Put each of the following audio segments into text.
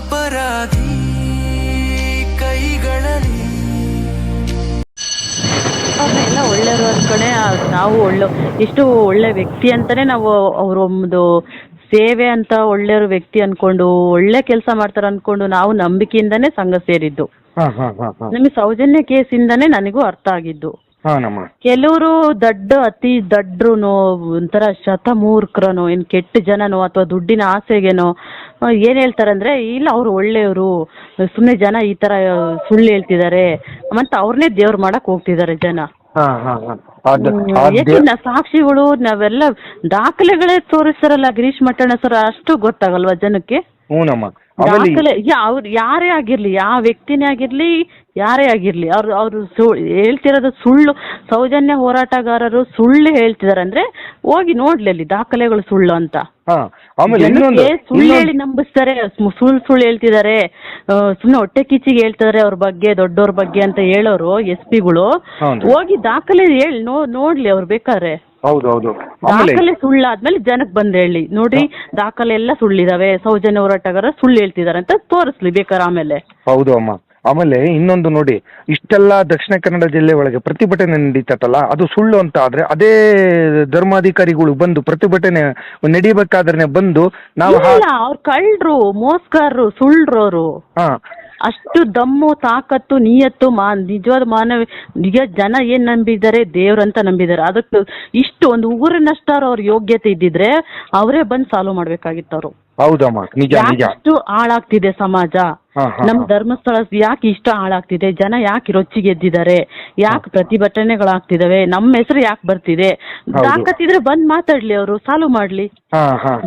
ಅಪರಾಧಿ ಕೈಗಳಲ್ಲಿ. ಎಲ್ಲ ಒಳ್ಳೆಯವರು ಅನ್ಕೊಂಡೆ ನಾವು ಒಳ್ಳೆ ಎಷ್ಟು ಒಳ್ಳೆ ವ್ಯಕ್ತಿ ಅಂತಾನೆ ನಾವು ಅವರೊಂದು ಸೇವೆ ಅಂತ ಒಳ್ಳೆಯವ್ರ ವ್ಯಕ್ತಿ ಅನ್ಕೊಂಡು ಒಳ್ಳೆ ಕೆಲಸ ಮಾಡ್ತಾರೆ ಅನ್ಕೊಂಡು ನಾವು ನಂಬಿಕೆಯಿಂದನೇ ಸಂಘ ಸೇರಿದ್ದು. ಹಾ ಹಾ ಹಾ ಹಾ. ನಮಗೆ ಸೌಜನ್ಯ ಕೇಸಿಂದನೇ ನನಗೂ ಅರ್ಥ ಆಗಿದ್ದು. ಹಾನಮ್ಮ ಕೆಲವರು ದಡ್ಡ ಅತಿ ದಡ್ರುನೋ ಒಂಥರ ಶತಮೂರ್ಖರನೋ ಏನು ಕೆಟ್ಟ ಜನನೋ ಅಥವಾ ದುಡ್ಡಿನ ಆಸೆಗೇನೋ ಏನ್ ಹೇಳ್ತಾರೆ ಅಂದ್ರೆ ಇಲ್ಲ ಅವ್ರು ಒಳ್ಳೆಯವರು ಸುಮ್ಮನೆ ಜನ ಈ ತರ ಸುಳ್ಳು ಹೇಳ್ತಿದ್ದಾರೆ ಮತ್ತೆ ಅವ್ರನ್ನೇ ದೇವ್ರು ಮಾಡಕ್ ಹೋಗ್ತಿದ್ದಾರೆ ಜನ. ಹಾ ಹಾ ಹಾ. ಅದ್ ಹ್ಮ್, ಅದ್ ಯಾಕೆ ಸಾಕ್ಷಿಗಳು ನಾವೆಲ್ಲ ದಾಖಲೆಗಳೇ ತೋರಿಸ್ತಾರಲ್ಲ ಗಿರೀಶ್ ಮಟ್ಟಣ್ಣ ಸರ್ ಅಷ್ಟು ಗೊತ್ತಾಗಲ್ವಾ ಜನಕ್ಕೆ? ಹ್ಞೂನಮ್ಮ ಆಮೇಲೆ ದಾಖಲೆ ಅವ್ರು ಯಾರೇ ಆಗಿರ್ಲಿ ಯಾವ ವ್ಯಕ್ತಿನೇ ಆಗಿರ್ಲಿ ಯಾರೇ ಆಗಿರ್ಲಿ ಅವ್ರು ಅವ್ರು ಸು ಹೇಳ್ತಿರೋದು ಸುಳ್ಳು ಸೌಜನ್ಯ ಹೋರಾಟಗಾರರು ಸುಳ್ಳು ಹೇಳ್ತಿದಾರೆ ಅಂದ್ರೆ ಹೋಗಿ ನೋಡ್ಲಿ ಅಲ್ಲಿ ದಾಖಲೆಗಳು ಸುಳ್ಳು ಅಂತ. ಹಾ ಆಮೇಲೆ ಇನ್ನೊಂದು ಜನಕ್ಕೆ ಸುಳ್ಳು ಇನ್ನೊಂದು- ಹೇಳಿ ನಂಬಿಸ್ತಾರೆ ಸು- ಸುಳ್ಳು ಸುಳ್ಳು ಹೇಳ್ತಿದ್ದಾರೆ ಸುಮ್ಮನೆ ಹೊಟ್ಟೆ ಕಿಚ್ಚಿಗೆ ಹೇಳ್ತಿದ್ದಾರೆ ಅವ್ರ ಬಗ್ಗೆ ದೊಡ್ಡವ್ರ ಬಗ್ಗೆ ಅಂತ ಹೇಳೋರು ಎಸ್ ಪಿಗಳು. ಹೋಗಿ ದಾಖಲೆ ಹೇಳಿ ನೋ ನೋಡ್ಲಿ ಅವ್ರು ಬೇಕಾದ್ರೆ. ಹೌದು ಹೌದು ಆಮೇಲೆ ದಾಖಲೆ ಸುಳ್ಳಾದ್ಮೇಲೆ ಜನಕ್ಕೆ ಬಂದ್ ಹೇಳಿ ನೋಡ್ರಿ ದಾಖಲೆ ಎಲ್ಲ ಸುಳ್ಳಿದಾವೆ ಸೌಜನ್ಯ ಹೋರಾಟಗಾರ ಸುಳ್ಳು ಹೇಳ್ತಿದಾರೆ ಅಂತ ತೋರಿಸ್ಲಿ ಬೇಕಾದ್ರೆ ಆಮೇಲೆ. ಹೌದು ಅಮ್ಮ. ಆಮೇಲೆ ಇನ್ನೊಂದು ನೋಡಿ ಇಷ್ಟೆಲ್ಲ ದಕ್ಷಿಣ ಕನ್ನಡ ಜಿಲ್ಲೆ ಒಳಗೆ ಪ್ರತಿಭಟನೆ ನಡೀತತ್ತಲ್ಲ ಅದು ಸುಳ್ಳು ಅಂತ ಆದ್ರೆ ಅದೇ ಧರ್ಮಾಧಿಕಾರಿಗಳು ಬಂದು ಪ್ರತಿಭಟನೆ ನಡಿಬೇಕಾದ್ರೆ ಬಂದು ನಾವು ಅವ್ರು ಕಳ್ರು ಮೋಸ್ಗಾರರು ಸುಳ್ಳ್ರೋರು ಹಾ. ಅಷ್ಟು ದಮ್ಮು ತಾಕತ್ತು ನಿಯತ್ತು ಮಾ ನಿಜವಾದ ಮಾನವ ನಿಜ ಜನ ಏನ್ ನಂಬಿದ್ದಾರೆ ದೇವ್ರಂತ ನಂಬಿದ್ದಾರೆ. ಅದಕ್ಕೆ ಇಷ್ಟು ಒಂದು ಊರಿನಷ್ಟಾರು ಅವ್ರ ಯೋಗ್ಯತೆ ಇದ್ದಿದ್ರೆ ಅವರೇ ಬಂದು ಸಾಲ್ವ್ ಮಾಡ್ಬೇಕಾಗಿತ್ತು ಅವರು ಹೌದಮ್ಮ ನಿಜ ನಿಜ. ಅಷ್ಟು ಹಾಳಾಗ್ತಿದೆ ಸಮಾಜ? ನಮ್ ಧರ್ಮಸ್ಥಳ ಯಾಕೆ ಇಷ್ಟ ಹಾಳಾಗ್ತಿದೆ? ಜನ ಯಾಕೆ ರೊಚ್ಚಿಗೆದ್ದಿದ್ದಾರೆ ಯಾಕೆ ಪ್ರತಿಭಟನೆಗಳಾಗ್ತಿದಾವೆ? ನಮ್ಮ ಹೆಸರು ಯಾಕೆ ಬರ್ತಿದೆ. ತಾಕತ್ತಿದ್ರೆ ಬಂದ್ ಮಾತಾಡ್ಲಿ ಅವರು ಸಾಲ್ವ್ ಮಾಡ್ಲಿ.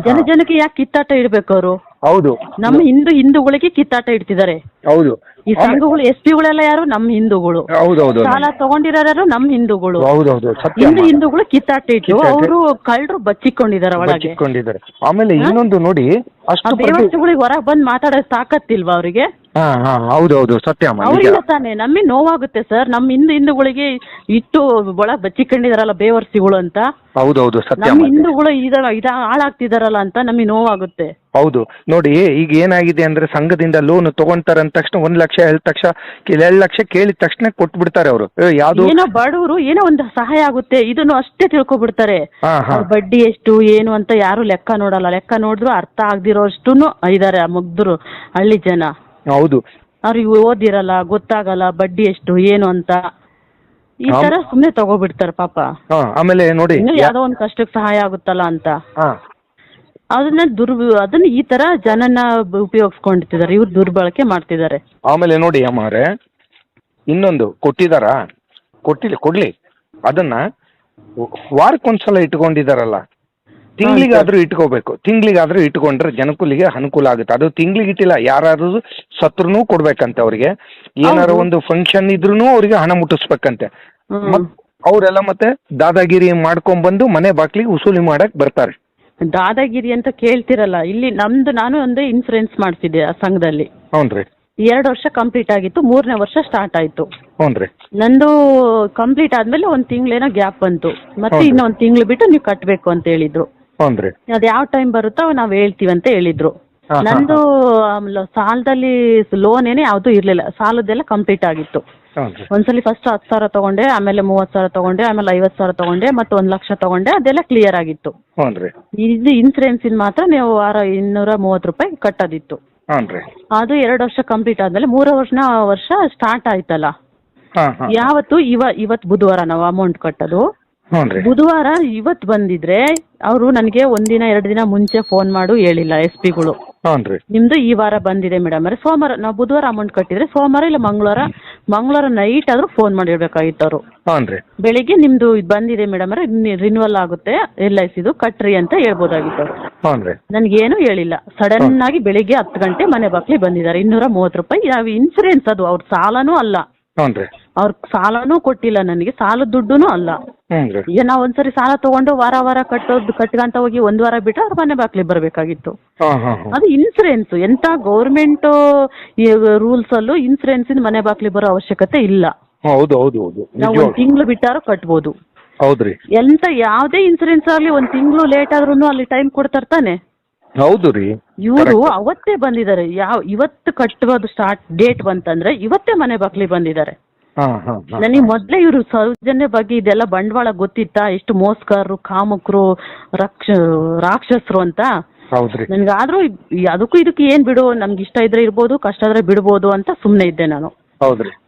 ಜನ ಜನಕ್ಕೆ ಯಾಕೆ ಕಿತ್ತಾಟ ಇಡ್ಬೇಕು ಅವರು? ಹೌದು. ನಮ್ಮ ಹಿಂದೂ ಹಿಂದೂಗಳಿಗೆ ಕಿತ್ತಾಟ ಇಡ್ತಿದ್ದಾರೆ. ಹೌದು. ಈ ಸಂಘಗಳು ಎಸ್ ಪಿಗಳೆಲ್ಲ ಯಾರು? ನಮ್ಮ ಹಿಂದೂಗಳು. ಹೌದೌದು ಸಾಲ ತಗೊಂಡಿರೋರು ಯಾರು? ನಮ್ಮ ಹಿಂದೂಗಳು. ಹೌದೌದು ಸತ್ಯ. ಹಿಂದೂ ಅಮ್ಮ. ಹಿಂದೂಗಳು ಕಿತ್ತಾಟ ಇಟ್ಟು ಕಿತ್ತಾಟ. ಅವರು ಕಳ್ಳರು ಬಚ್ಚಿಕೊಂಡಿದ್ದಾರೆ ಒಳಗೆ. ಬಚ್ಚಿಟ್ಕೊಂಡಿದ್ದಾರೆ ಆಮೇಲೆ ಇನ್ನೊಂದು ನೋಡಿ ಆ ಅಷ್ಟು ಪ್ರತಿ ದೇವಸ್ಥಗಳಿಗೆ ಹೊರಗೆ ಬಂದು ಮಾತಾಡೋ ತಾಕತ್ತಿಲ್ವಾ ಅವರಿಗೆ? ಹಾ ಹಾ ಹೌದೌದು ಸತ್ಯ ಅಮ್ಮ ನಿಜ. ಅವರಿಂದ ತಾನೇ ನಮಗೆ ನೋವಾಗುತ್ತೆ ಸರ್ ನಮ್ಮ ಹಿಂದೂ ಹಿಂದೂಗಳಿಗೆ ಇಟ್ಟು ಒಳ ಬಚ್ಚಿಕೊಂಡಿದಾರಲ್ಲ ಬೇವರ್ಸಿಗಳು ಅಂತ. ಹೌದೌದು ಸತ್ಯ ನಮ್ಮ ಅಮ್ಮ ಹಿಂದೂಗಳು ಇದ ಇದ ಹಾಳಾಗ್ತಿದಾರಲ್ಲ ಅಂತ ನಮಗೆ ನೋವಾಗುತ್ತೆ. ಹೌದು ನೋಡಿ ಈಗ ಏನಾಗಿದೆ ಅಂದ್ರೆ ಸಂಘದಿಂದ ಲೋನ್ ತಗೊಂತಾರೆ ಅಂದ ತಕ್ಷಣ ಒಂದ್ ಲಕ್ಷ ಹೇಳಿದ ತಕ್ಷಣ ಎರಡು ಲಕ್ಷ ಕೇಳಿದ ತಕ್ಷಣ ಕೊಟ್ಬಿಡ್ತಾರೆ ಅವರು. ಯಾವ್ದು? ಏನೋ ಬಡವರು ಏನೋ ಒಂದು ಸಹಾಯ ಆಗುತ್ತೆ ಇದನ್ನು ಅಷ್ಟೇ ತಿಳ್ಕೊಬಿಡ್ತಾರೆ. ಹಾ ಹಾ. ಅವ್ರ ಬಡ್ಡಿ ಎಷ್ಟು ಏನು ಅಂತ ಯಾರು ಲೆಕ್ಕ ನೋಡಲ್ಲ. ಲೆಕ್ಕ ನೋಡಿದ್ರು ಅರ್ಥ ಆಗದಿರೋಷ್ಟು ಇದಾರೆ ಆ ಮುಗ್ಧರು ಹಳ್ಳಿ ಜನ. ಹೌದು. ಅವ್ರಿಗೆ ಓದಿರಲ್ಲ ಗೊತ್ತಾಗಲ್ಲ ಬಡ್ಡಿ ಎಷ್ಟು ಏನು ಅಂತ. ಈ ತರ ಸುಮ್ನೆ ತಗೋಬಿಡ್ತಾರೆ ಪಾಪ. ಹಾ ಆಮೇಲೆ ನೋಡಿ ಇನ್ನೂ ಯಾವ್ದೋ ಒಂದ್ ಕಷ್ಟಕ್ಕೆ ಸಹಾಯ ಆಗುತ್ತಲ್ಲ ಅಂತ. ಹಾ. ಅದನ್ನ ದುರ್ ಅದನ್ನ ಈ ತರ ಜನನ ಉಪಯೋಗಿಸ್ಕೊಂಡಿದ್ದಾರೆ ಇವ್ರು ದುರ್ಬಳಕೆ ಮಾಡ್ತಿದ್ದಾರೆ. ಆಮೇಲೆ ನೋಡಿ ಅಮ್ಮವ್ರೆ ಇನ್ನೊಂದು ಕೊಟ್ಟಿದಾರ? ಕೊಟ್ಟಿಲ್ಲ ಕೊಡ್ಲಿ. ಅದನ್ನ ವಾರಕ್ಕೊಂದ್ಸಲ ಇಟ್ಕೊಂಡಿದಾರಲ್ಲ. ತಿಂಗಳಿಗಾದ್ರೂ ಇಟ್ಕೋಬೇಕು. ತಿಂಗಳಿಗಾದ್ರೂ ಇಟ್ಕೊಂಡ್ರೆ ಜನಕುಲಿಗೆ ಅನುಕೂಲ ಆಗುತ್ತೆ. ಅದು ತಿಂಗ್ಳಿಗೆ ಇಟ್ಟಿಲ್ಲ ಯಾರಾದ್ರೂ ಸತ್ರುನು ಕೊಡ್ಬೇಕಂತೆ ಅವ್ರಿಗೆ. ಏನಾರ ಒಂದು ಫಂಕ್ಷನ್ ಇದ್ರೂನು ಅವ್ರಿಗೆ ಹಣ ಮುಟ್ಟಿಸ್ಬೇಕಂತೆ. ಅವರೆಲ್ಲ ಮತ್ತೆ ದಾದಾಗಿರಿ ಮಾಡ್ಕೊಂಡ್ಬಂದು ಮನೆ ಬಾಗ್ಲಿಗೆ ವಸೂಲಿ ಮಾಡಕ್ ಬರ್ತಾರೆ. ದಾದಾಗಿರಿ ಅಂತ ಕೇಳ್ತಿರಲ್ಲ ಇಲ್ಲಿ ನಮ್ದು ನಾನು ಒಂದು ಇನ್ಸೂರೆನ್ಸ್ ಮಾಡ್ತಿದ್ದೆ ಆ ಸಂಘದಲ್ಲಿ. ಹೌನ್ರಿ. ಎರಡು ವರ್ಷ ಕಂಪ್ಲೀಟ್ ಆಗಿತ್ತು ಮೂರನೇ ವರ್ಷ ಸ್ಟಾರ್ಟ್ ಆಯ್ತು. ಹ್ಞೂನ್ರಿ ನಂದು ಕಂಪ್ಲೀಟ್ ಆದ್ಮೇಲೆ ಒಂದು ತಿಂಗಳೇನೋ ಗ್ಯಾಪ್ ಬಂತು. ಮತ್ತೆ ಇನ್ನೊಂದ್ ಇನ್ನೊಂದು ತಿಂಗಳು ಬಿಟ್ಟು ನೀವು ಕಟ್ಟಬೇಕು ಅಂತ ಹೇಳಿದ್ರು. ಅದು ಯಾವ ಟೈಮ್ ಬರುತ್ತೋ ನಾವು ಹೇಳ್ತೀವಿ ಅಂತ ಹೇಳಿದ್ರು. ಹಾ, ಹಾ, ನಂದು ಸಾಲದಲ್ಲಿ ಲೋನ್ ಏನೇ ಯಾವುದು ಇರಲಿಲ್ಲ. ಸಾಲದೆಲ್ಲ ಕಂಪ್ಲೀಟ್ ಆಗಿತ್ತು. ಒಂದ್ಸಲಿ ಫಸ್ಟ್ ಹತ್ತು ಸಾವಿರ ತಗೊಂಡೆ ಆಮೇಲೆ ಮೂವತ್ತು ಸಾವಿರ ತಗೊಂಡೆ ಆಮೇಲೆ ಐವತ್ತು ಸಾವಿರ ತಗೊಂಡೆ ಮತ್ತೆ ಒಂದ್ ಲಕ್ಷ ತಗೊಂಡೆ ಅದೆಲ್ಲ ಕ್ಲಿಯರ್ ಆಗಿತ್ತು. ಇದು ಇನ್ಸೂರೆನ್ಸಿನ ಮಾತ್ರ ನೀವು ವಾರ ಇನ್ನೂರ ಮೂವತ್ತು ರೂಪಾಯಿ ಕಟ್ಟೋದಿತ್ತು. ಅದು ಎರಡು ವರ್ಷ ಕಂಪ್ಲೀಟ್ ಆದ್ಮೇಲೆ ಮೂರು ವರ್ಷ ವರ್ಷ ಸ್ಟಾರ್ಟ್ ಆಯ್ತಲ್ಲ. ಹಾಂ ಹಾಂ. ಯಾವತ್ತು ಇವ ಇವತ್ತು ಬುಧವಾರ ನಾವು ಅಮೌಂಟ್ ಕಟ್ಟೋದು. ಬುಧವಾರ ಇವತ್ತು ಬಂದಿದ್ರೆ ಅವರು ನನಗೆ ಒಂದಿನ ಎರಡು ದಿನ ಮುಂಚೆ ಫೋನ್ ಮಾಡು ಹೇಳಿಲ್ಲ ಎಸ್ ಪಿಗಳು ನಿಮ್ದು ಈ ವಾರ ಬಂದಿದೆ ಮೇಡಮ್ ಸೋಮವಾರ ನಾವು ಬುಧವಾರ ಅಮೌಂಟ್ ಕಟ್ಟಿದ್ರೆ ಸೋಮವಾರ ಇಲ್ಲ ಮಂಗಳವಾರ ಮಂಗಳವಾರ ನೈಟ್ ಆದ್ರೂ ಫೋನ್ ಮಾಡಿರ್ಬೇಕಾಗಿತ್ತು ಅವರು ಬೆಳಿಗ್ಗೆ ನಿಮ್ದು ಇದ್ ಬಂದಿದೆ ಮೇಡಮ್ ಅರೆ ರಿನ್ಯೂವಲ್ ಆಗುತ್ತೆ ಎಲ್ ಐ ಸಿದು ಕಟ್ರಿ ಅಂತ ಹೇಳ್ಬೋದಾಗಿತ್ತು ಅವರು ಏನು ನನಗೇನು ಹೇಳಿಲ್ಲ. ಸಡನ್ ಆಗಿ ಬೆಳಿಗ್ಗೆ ಹತ್ತು ಗಂಟೆ ಮನೆ ಬಾಕ್ಲಿ ಬಂದಿದ್ದಾರೆ ಇನ್ನೂರ ಮೂವತ್ತು ರೂಪಾಯಿ. ಯಾವ ಇನ್ಸೂರೆನ್ಸ್ ಅದು ಅವ್ರ ಸಾಲನೂ ಅಲ್ಲ. ಅವ್ರ ಸಾಲನೂ ಕೊಟ್ಟಿಲ್ಲ ನನಗೆ ಸಾಲದ ದುಡ್ಡುನೂ ಅಲ್ಲ. ಈಗ ನಾವು ಒಂದ್ಸರಿ ಸಾಲ ತಗೊಂಡು ವಾರ ವಾರ ಕಟ್ಟೋದು ಕಟ್ಕೊಂತ ಹೋಗಿ ಒಂದ್ ವಾರ ಬಿಟ್ಟು ಅವ್ರ ಮನೆ ಬಾಕ್ಲಿ ಬರಬೇಕಾಗಿತ್ತು. ಹಾಂ ಹಾಂ ಹಾಂ. ಅದು ಇನ್ಸೂರೆನ್ಸ್ ಎಂತ ಗೌರ್ಮೆಂಟ್ ರೂಲ್ಸ್ ಅಲ್ಲೂ ಇನ್ಸೂರೆನ್ಸ್ ಮನೆ ಬಾಕ್ಲಿ ಬರೋ ಅವಶ್ಯಕತೆ ಇಲ್ಲ. ಹೌದು ಹೌದು ಹೌದು. ನಾವು ನಿಜವಾಗ್ಲೂ. ಒಂದು ತಿಂಗಳು ಬಿಟ್ಟಾರು ಕಟ್ಬೋದು. ಹೌದ್ರಿ ಎಂತ ಯಾವುದೇ ಇನ್ಸೂರೆನ್ಸ್ ಆಗಲಿ ಒಂದ್ ತಿಂಗಳು ಲೇಟ್ ಆದ್ರೂ ಅಲ್ಲಿ ಟೈಮ್ ಕೊಡ್ತಾರೆ ತಾನೆ. ಹೌದು ರೀ. ಇವರು ಅವತ್ತೇ ಬಂದಿದ್ದಾರೆ. ಯಾವ ಇವತ್ತು ಕಟ್ಟುವುದು ಸ್ಟಾರ್ಟ್ ಡೇಟ್ ಬಂತಂದ್ರೆ ಇವತ್ತೇ ಮನೆ ಬಾಕ್ಲಿ ಬಂದಿದ್ದಾರೆ. ನನಗೆ ಮೊದಲೇ ಇವರು ಸೌಜನ್ಯ ಬಗ್ಗೆ ಇದೆಲ್ಲ ಬಂಡವಾಳ ಗೊತ್ತಿತ್ತಾ? ಎಷ್ಟು ಮೋಸ್ಕರು ಕಾಮಕರು ರಕ್ಷ ರಾಕ್ಷಸರು ಅಂತ? ಹೌದ್ರಿ. ಆದ್ರೂ ಅದಕ್ಕೂ ಇದಕ್ಕೆ ಏನ್ ಬಿಡು? ನಮ್ಗೆ ಇಷ್ಟ ಇದ್ರೆ ಇರ್ಬೋದು ಕಷ್ಟ ಇದ್ರೆ ಬಿಡ್ಬೋದು ಅಂತ ಸುಮ್ನೆ ಇದ್ದೆ ನಾನು. ಹೌದ್ರಿ.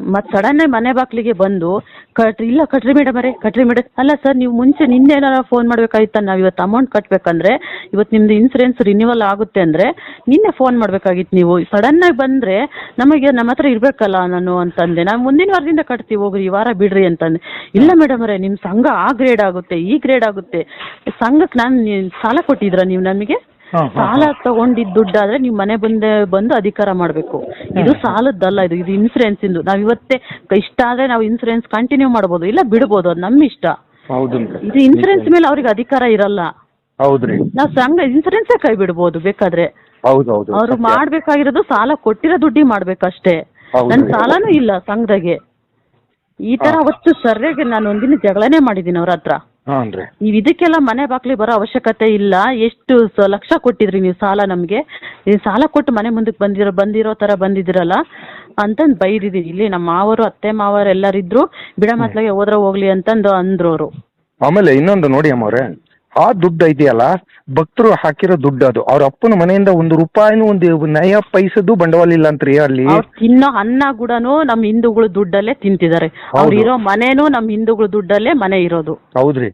ಮತ್ತೆ ಸಡನ್ ಮನೆ ಬಾಗಿಲಿಗೆ ಬಂದು, ಕಟ್ರಿ, ಇಲ್ಲ ಕಟ್ರಿ ಮೇಡಮ್ ಅರೇ ಕಟ್ರಿ ಮೇಡಮ್ ಅಲ್ಲ ಸರ್ ನೀವು ಮುಂಚೆ ನಿನ್ನೆ ಏನಾರ ಫೋನ್ ಮಾಡಬೇಕಾಗಿತ್ತು ನಾವು ಇವತ್ತು ಅಮೌಂಟ್ ಕಟ್ಬೇಕಂದ್ರೆ, ಇವತ್ತು ನಿಮ್ದು ಇನ್ಸೂರೆನ್ಸ್ ರಿನ್ಯೂವಲ್ ಆಗುತ್ತೆ ಅಂದ್ರೆ, ನಿನ್ನೆ ಫೋನ್ ಮಾಡ್ಬೇಕಾಗಿತ್ತು ನೀವು. ಸಡನ್ ಆಗಿ ಬಂದ್ರೆ, ನಮಗೆ ನಮ್ಮ ಹತ್ರ ಇರ್ಬೇಕಲ್ಲ ನಾನು ಅಂತಂದೆ. ನಾವು ಮುಂದಿನ ವಾರದಿಂದ ಕಟ್ತೀವಿ, ಹೋಗ್ರಿ, ಈ ವಾರ ಬಿಡ್ರಿ ಅಂತಂದೆ. ಇಲ್ಲ ಮೇಡಮ್ ಅರೇ ನಿಮ್ಮ ಸಂಘ ಆ ಗ್ರೇಡ್ ಆಗುತ್ತೆ, ಈ ಗ್ರೇಡ್ ಆಗುತ್ತೆ. ಸಂಘಕ್ಕೆ ನಾನು ಸಾಲ ಕೊಟ್ಟಿದ್ರ ನೀವು ನಮಗೆ? ಸಾಲ ತಗೊಂಡಿದ್ ದುಡ್ಡಾದ್ರೆ ನೀವ್ ಮನೆ ಮುಂದೆ ಬಂದು ಅಧಿಕಾರ ಮಾಡಬೇಕು. ಇದು ಸಾಲದ್ದಲ್ಲ ಇದು ಇದು ಇನ್ಸೂರೆನ್ಸ್ ಇಂದು ನಾವ್ ಇವತ್ತೇ ಇಷ್ಟ ಆದ್ರೆ ನಾವು ಇನ್ಸೂರೆನ್ಸ್ ಕಂಟಿನ್ಯೂ ಮಾಡ್ಬೋದು ಇಲ್ಲ ಬಿಡ್ಬೋದು ಅದು ನಮ್ಮ ಇಷ್ಟ. ಹೌದು. ಇದು ಇನ್ಸೂರೆನ್ಸ್ ಮೇಲೆ ಅವ್ರಿಗೆ ಅಧಿಕಾರ ಇರಲ್ಲ. ಹೌದ್ರಿ. ನಾವು ಸಂಘ ಇನ್ಸೂರೆನ್ಸ್ ಕೈ ಬಿಡ್ಬೋದು ಬೇಕಾದ್ರೆ. ಅವ್ರು. ಮಾಡ್ಬೇಕಾಗಿರೋದು ಸಾಲ ಕೊಟ್ಟಿರೋ ದುಡ್ಡಿ ಮಾಡ್ಬೇಕಷ್ಟೇ. ನನ್ ಸಾಲನೂ ಇಲ್ಲ ಸಂಘದಾಗೆ. ಈ ತರ ಅವತ್ತು ಸರ್ಯಾಗಿ ನಾನು ಒಂದಿನ ಜಗಳನೇ ಮಾಡಿದೀನಿ ಅವ್ರ ಹತ್ರ. ನೀವು ಇದಕ್ಕೆಲ್ಲ ಮನೆ ಬಾಕ್ಲಿ ಬರೋ ಅವಶ್ಯಕತೆ ಇಲ್ಲ. ಎಷ್ಟು ಸ- ಲಕ್ಷ ಕೊಟ್ಟಿದ್ರಿ ನೀವು ಸಾಲ ನಮಗೆ. ಸಾಲ ಕೊಟ್ಟು ಮನೆ ಮುಂದಕ್ಕೆ ಬಂದಿರೋ ಬಂದಿರೋ ತರ ಬಂದಿದ್ರಲ್ಲ ಅಂತಂದು ಬೈದಿದ್ದೀನಿ ಇಲ್ಲಿ ನಮ್ಮ ಮಾವರು ಅತ್ತೆ ಮಾವರು ಎಲ್ಲರಿದ್ರು ಬಿಡ ಮಾತ್ಲಾಗೆ ಹೋದ್ರೆ ಹೋಗ್ಲಿ ಅಂತಂದು ಅಂದ್ರು ಅವರು ಆಮೇಲೆ ಇನ್ನೊಂದು ನೋಡಿ ಅಮ್ಮವ್ರೆ. ಆ ದುಡ್ಡು ಇದೆಯಲ್ಲ ಭಕ್ತರು ಹಾಕಿರೋ ದುಡ್ಡು ಅದು. ಅವ್ರ ಅಪ್ಪನ ಮನೆಯಿಂದ ಒಂದು ರೂಪಾಯಿನೂ ಒಂದು ನಯ ಪೈಸದ್ದು ಬಂಡವಾಳ ಇಲ್ಲ ಅಂತ್ರಿ ಅಲ್ಲಿ. ಅವ್ರು ತಿನ್ನೋ ಅನ್ನ ಕೂಡ ನಮ್ ಹಿಂದೂಗಳು ದುಡ್ಡಲ್ಲೇ ತಿಂತಿದ್ದಾರೆ. ಅವ್ರಿರೋ. ಇರೋ ಮನೇನು ನಮ್ ಹಿಂದೂಗಳು ದುಡ್ಡಲ್ಲೇ ಮನೆ ಇರೋದು. ಹೌದ್ರಿ.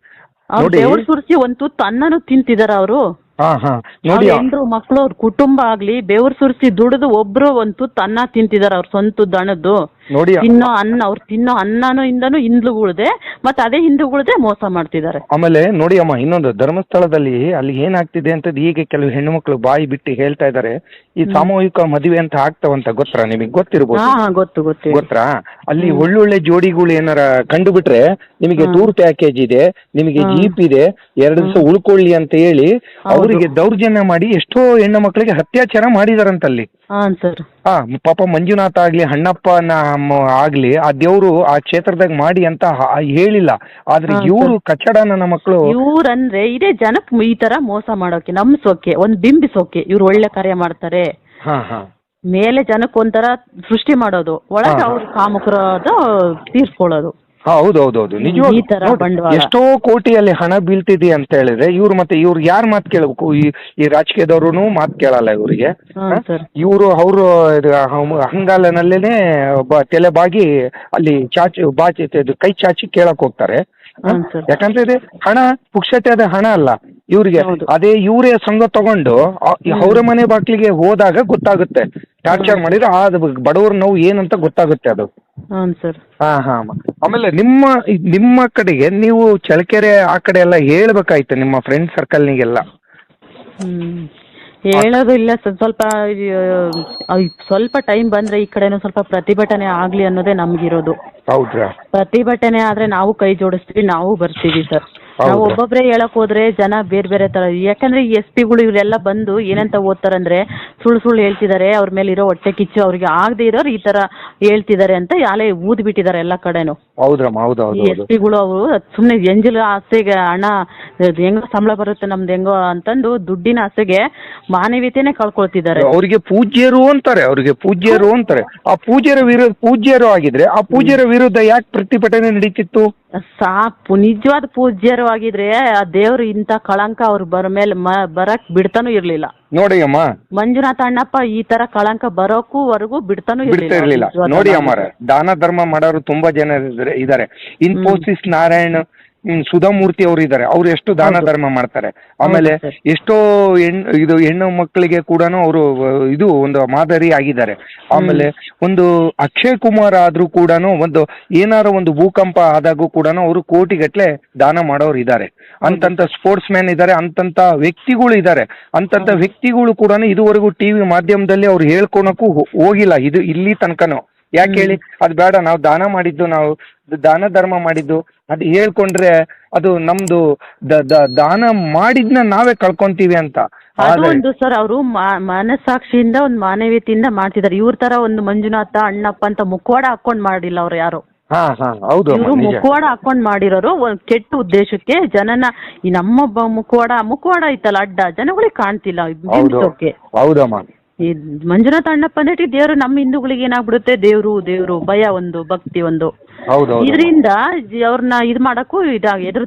ಅವ್ರು ನೋಡಿ ದೇವ್ರ ಸುರಿಸಿ ಒಂದ್ ತುತ್ತು ಅನ್ನನೂ ತಿಂತಿದಾರ ಅವರು. ಹಾ ಹಾ. ನೋಡಿ ಎಲ್ರು ಮಕ್ಕಳು ಅವ್ರ ಕುಟುಂಬ ಆಗ್ಲಿ ಬೆವ್ರು ಸುರಿಸಿ ದುಡಿದು ಒಬ್ರು ಒಂದ್ ತುತ್ತು ಅನ್ನ ತಿಂತಿದಾರ ಅವ್ರ ಸ್ವಂತ ದಣದ್ದು. ನೋಡಿ ತಿನ್ನೋ ಅನ್ನ ಅವ್ರು ತಿನ್ನೋ ಅನ್ನನೂ ಇಂದನು ಹಿಂದ್ಲುಗಳ್ದೆ ಮತ್ತೆ ಅದೇ ಹಿಂದೂಗಳ್ದೆ ಮೋಸ ಮಾಡ್ತಿದ್ದಾರೆ. ಆಮೇಲೆ ನೋಡಿ ಅಮ್ಮ ಇನ್ನೊಂದು ಧರ್ಮಸ್ಥಳದಲ್ಲಿ ಅಲ್ಲಿ ಏನಾಗ್ತಿದೆ ಅಂತ ಈಗ ಕೆಲವು ಹೆಣ್ಣುಮಕ್ಕಳು ಬಾಯಿ ಬಿಟ್ಟು ಹೇಳ್ತಾ ಇದ್ದಾರೆ. ಈ ಸಾಮೂಹಿಕ ಮದುವೆ ಅಂತ ಆಗ್ತಾವಂತ ಗೊತ್ತಾ? ನಿಮಗೆ ಗೊತ್ತಿರ್ಬೋದು. ಹಾ ಹಾ ಗೊತ್ತು ಗೊತ್ತು ಹೇಳಿ. ಗೊತ್ತಾ? ಅಲ್ಲಿ ಒಳ್ಳೊಳ್ಳೆ ಜೋಡಿಗಳು ಏನಾರ ಕಂಡು ಬಿಟ್ರೆ ನಿಮಗೆ ಟೂರ್ ಪ್ಯಾಕೇಜ್ ಇದೆ ನಿಮಗೆ ಜೀಪ್ ಇದೆ ಎರಡು ದಿವಸ ಉಳ್ಕೊಳ್ಳಿ ಅಂತ ಹೇಳಿ ಅವರಿಗೆ ದೌರ್ಜನ್ಯ ಮಾಡಿ ಎಷ್ಟೋ ಹೆಣ್ಣು ಮಕ್ಕಳಿಗೆ ಅತ್ಯಾಚಾರ ಮಾಡಿದಾರಂತಲ್ಲಿ. ಹಾ ಸರ್ ಹಾ ಪಾಪ ಮಂಜುನಾಥ ಆಗ್ಲಿ ಹಣ್ಣಪ್ಪನ ಮ- ಆಗ್ಲಿ ಆ ದೇವ್ರು ಆ ಕ್ಷೇತ್ರದಾಗ ಮಾಡಿ ಅಂತ ಹ- ಹೇಳಿಲ್ಲ. ಆದ್ರೆ ಇವರು ಕಚ್ಚಡ ನನ್ನ ಮಕ್ಕಳು ಇವ್ರಂದ್ರೆ ಇದೇ ಜನಕ್ ಈ ತರ ಮೋಸ ಮಾಡೋಕೆ ನಂಬಿಸೋಕೆ ಒಂದ್ ಬಿಂಬಿಸೋಕೆ ಇವ್ರು ಒಳ್ಳೆ ಕಾರ್ಯ ಮಾಡ್ತಾರೆ. ಹಾ ಹಾ. ಮೇಲೆ ಜನಕ್ಕೆ ಒಂಥರ ಸೃಷ್ಟಿ ಮಾಡೋದು ಒಳಗೆ ಅವ್ರ ಕಾಮಕರದ ತೀರ್ಸ್ಕೊಳ್ಳೋದು. ಹಾ ಹೌದು ಹೌದು ಹೌದು. ನಿಜವಾಗ್ಲೂ. ಈ ತರ ನೋಡಿ, ಬಂಡವಾಳ. ಎಷ್ಟೋ ಕೋಟಿಯಲ್ಲಿ ಹಣ ಬೀಳ್ತಿದೆ ಅಂತ ಹೇಳಿದ್ರೆ ಇವ್ರು ಮತ್ತೆ ಇವ್ರು ಯಾರು ಮಾತು ಕೇಳಬೇಕು? ಈ ಈ ರಾಜಕೀಯದವ್ರು ಮಾತು ಕೇಳಲ್ಲ ಇವರಿಗೆ. ಹಾ ಇವರು ಅವರು ಹಂಗಾಲನಲ್ಲೇನೆ ಒಬ್ಬ ತಲೆ ಬಾಗಿ ಅಲ್ಲಿ ಚಾಚಿ ಬಾಚಿ ಇದು ಕೈ ಚಾಚಿ ಕೇಳಕ್ ಹೋಗ್ತಾರೆ. ಹಾ? ಸರ್. ಯಾಕಂದ್ರೆ ಇದು ಹಣ ಅದ ಹಣ ಅಲ್ಲ. ಇವ್ರಿಗೆ ಅದೇ ಇವರೇ ಸಂಘ ತಗೊಂಡು ಅವರ ಮನೆ ಬಾಕ್ಲಿಗೆ ಹೋದಾಗ ಗೊತ್ತಾಗುತ್ತೆ. ಟಾರ್ಚರ್ ಮಾಡಿದ್ರೆ ಆ ಬಡವರ ನೋವು ಏನಂತ ಗೊತ್ತಾಗುತ್ತೆ ಅದು. ಹಾ ಸರ್. ಹಾ ಹಾ ಆಮೇಲೆ ನಿಮ್ಮ ನಿಮ್ಮ ಕಡೆಗೆ ನೀವು ಚಳಕೆರೆ ಆ ಕಡೆ ಎಲ್ಲ ಹೇಳ್ಬೇಕಾಯ್ತು ನಿಮ್ಮ ಫ್ರೆಂಡ್ ಸರ್ಕಲ್ನಿಗೆಲ್ಲ ಹ್ಮ್. ಹೇಳೋದು ಇಲ್ಲ ಸರ್. ಸ್ವಲ್ಪ ಸ್ವಲ್ಪ ಟೈಮ್ ಬಂದ್ರೆ ಈ ಕಡೆನೂ ಸ್ವಲ್ಪ ಪ್ರತಿಭಟನೆ ಆಗ್ಲಿ ಅನ್ನೋದೇ ನಮ್ಗಿರೋದು. ಹೌದ್ರಾ? ಪ್ರತಿಭಟನೆ ಆದ್ರೆ ನಾವು ಕೈ ಜೋಡಿಸ್ತೀವಿ ನಾವು ಬರ್ತೀವಿ ಸರ್. ಹೌದಾ? ನಾವು ಒಬ್ಬೊಬ್ರೇ ಹೇಳಕ್ ಹೋದ್ರೆ ಜನ ಬೇರೆ ಬೇರೆ ತರ. ಯಾಕಂದ್ರೆ ಈ ಎಸ್ ಪಿಗಳು ಇವರೆಲ್ಲ ಬಂದು ಏನಂತ ಓದ್ತಾರಂದ್ರೆ ಸುಳ್ಳು ಸುಳ್ಳು ಹೇಳ್ತಿದಾರೆ ಅವ್ರ ಮೇಲೆ ಇರೋ ಹೊಟ್ಟೆ ಕಿಚ್ಚು ಅವ್ರಿಗೆ ಆಗದೆ ಇರೋರು ಈ ತರ ಹೇಳ್ತಿದಾರೆ ಅಂತ ಯಾಲೇ ಊದ್ ಬಿಟ್ಟಿದಾರೆ ಎಲ್ಲ ಕಡೆನು. ಹೌದ್ರಮ್ಮ ಹೌದು ಈ ಹೌದು. ಎಸ್ ಹೌದು ಪಿಗಳು ಅವರು ಸುಮ್ನೆ ಎಂಜಲ್ ಆಸೆಗೆ ಹಣ ಹೆಂಗ ಹೆಂಗೋ ಸಂಬಳ ಬರುತ್ತೆ ನಮ್ದು ಹೆಂಗೋ ಅಂತಂದು ದುಡ್ಡಿನ ಆಸೆಗೆ ಮಾನವೀಯತೆನೆ ಕಳ್ಕೊಳ್ತಿದ್ದಾರೆ. ಅವ್ರಿಗೆ ಪೂಜ್ಯರು ಅಂತಾರೆ ಅವ್ರಿಗೆ ಪೂಜ್ಯರು ಅಂತಾರೆ. ಆ ಪೂಜ್ಯರ ವಿರುದ್ಧ ಪೂಜ್ಯರು ಆಗಿದ್ರೆ ಆ ಪೂಜ್ಯರ ವಿರುದ್ಧ ಯಾಕೆ ಪ್ರತಿಭಟನೆ ನಡೀತಿತ್ತು? ಸಾಕು ನಿಜವಾದ ಪೂಜ್ಯರು ಆಗಿದ್ರೆ ಆ ದೇವ್ರು ಇಂತ ಕಳಂಕ ಅವ್ರ ಬರ ಮೇಲೆ ಮ ಬರಕ್ ಬಿಡ್ತಾನೂ ಇರ್ಲಿಲ್ಲ. ನೋಡಿ ಅಮ್ಮ. ಮಂಜುನಾಥ ಅಣ್ಣಪ್ಪ ಈ ತರ ಕಳಂಕ ಬರೋಕೂವರೆಗೂ ಬಿಡ್ತಾನೂ ಬಿಡ್ತಾ ಇರ್ಲಿಲ್ಲ. ನೋಡಿ ಅಮ್ಮ ದಾನ ಧರ್ಮ ಮಾಡೋರು ತುಂಬಾ ಜನ ಇದ್ದಾರೆ- ಇನ್ ಇನ್ಫೋಸಿಸ್ ನಾರಾಯಣ್ ಸುಧಾಮೂರ್ತಿ ಅವರು ಇದ್ದಾರೆ ಅವ್ರು ಎಷ್ಟು ದಾನ ಧರ್ಮ ಮಾಡ್ತಾರೆ. ಆಮೇಲೆ ಎಷ್ಟೋ ಹೆಣ್ ಇದು ಹೆಣ್ಣು ಮಕ್ಕಳಿಗೆ ಕೂಡ ಅವರು ಇದು ಒಂದು ಮಾದರಿ ಆಗಿದ್ದಾರೆ. ಆಮೇಲೆ ಒಂದು ಅಕ್ಷಯ್ ಕುಮಾರ್ ಆದ್ರೂ ಕೂಡ ಒಂದು ಏನಾರ ಒಂದು ಭೂಕಂಪ ಆದಾಗೂ ಕೂಡ ಅವರು ಕೋಟಿಗಟ್ಲೆ ದಾನ ಮಾಡೋರು ಇದ್ದಾರೆ. ಅಂತಂತ ಸ್ಪೋರ್ಟ್ಸ್ ಮ್ಯಾನ್ ಇದ್ದಾರೆ ಅಂತಂತ ವ್ಯಕ್ತಿಗಳು ಇದ್ದಾರೆ. ಅಂತಂತ ವ್ಯಕ್ತಿಗಳು ಕೂಡ ಇದುವರೆಗೂ ಟಿವಿ ಮಾಧ್ಯಮದಲ್ಲಿ ಅವ್ರು ಹೇಳ್ಕೊಳಕ್ಕೂ ಹೋಗಿಲ್ಲ. ಇದು ಇಲ್ಲಿ ತನಕನೂ. ಯಾಕೆ ಹೇಳಿ? ಅದು ಬೇಡ ನಾವು ದಾನ ಮಾಡಿದ್ದು ನಾವು ದಾನ ಧರ್ಮ ಮಾಡಿದ್ದು ಅದು ಹೇಳ್ಕೊಂಡ್ರೆ ಅದು ನಮ್ದು ದ- ದ- ದಾನ ಮಾಡಿದ್ನ ನಾವೇ ಕಳ್ಕೊಂತೀವಿ ಅಂತ. ಅದು ಆದ್ರೆ ಒಂದು ಸರ್ ಅವರು ಮನಸ್ಸಾಕ್ಷಿಯಿಂದ ಒಂದು ಮಾನವೀಯತೆಯಿಂದ ಮಾಡ್ತಿದ್ದಾರೆ ಇವ್ರ ತರ ಒಂದು ಮಂಜುನಾಥ ಅಣ್ಣಪ್ಪ ಅಂತ ಮುಖವಾಡ ಹಾಕೊಂಡ್ ಮಾಡಿಲ್ಲ ಅವ್ರು ಯಾರು? ಹಾ ಹಾ ಹೌದು ಅಮ್ಮ ಇವರು ನಿಜ. ಮುಖವಾಡ ಹಾಕೊಂಡ್ ಮಾಡಿರೋರು ಒಂದ್ ಕೆಟ್ಟ ಉದ್ದೇಶಕ್ಕೆ ಜನನ ಈ ನಮ್ಮ ಬ- ಮುಖವಾಡ ಮುಖವಾಡ ಐತಲ್ಲ ಅಡ್ಡ ಜನಗಳಿಗೆ ಕಾಣ್ತಿಲ್ಲ ಹೌದು ಬಿಂಬಿಸೋಕೆ. ಹೌದಮ್ಮ. ಈ ಮಂಜುನಾಥ ಅಣ್ಣಪ್ಪ ಅಂದ್ರೆ ದೇವರು ನಮ್ಮ ಹಿಂದೂಗಳಿಗೆ ಏನಾಗ್ಬಿಡುತ್ತೆ? ದೇವ್ರು ದೇವ್ರು ಭಯ ಒಂದು ಭಕ್ತಿ ಒಂದು. ಇದರಿಂದ ಅವ್ರನ್ನ ಇದು ಮಾಡಕ್ಕೂ ಇದಾಗಿ ಎದುರು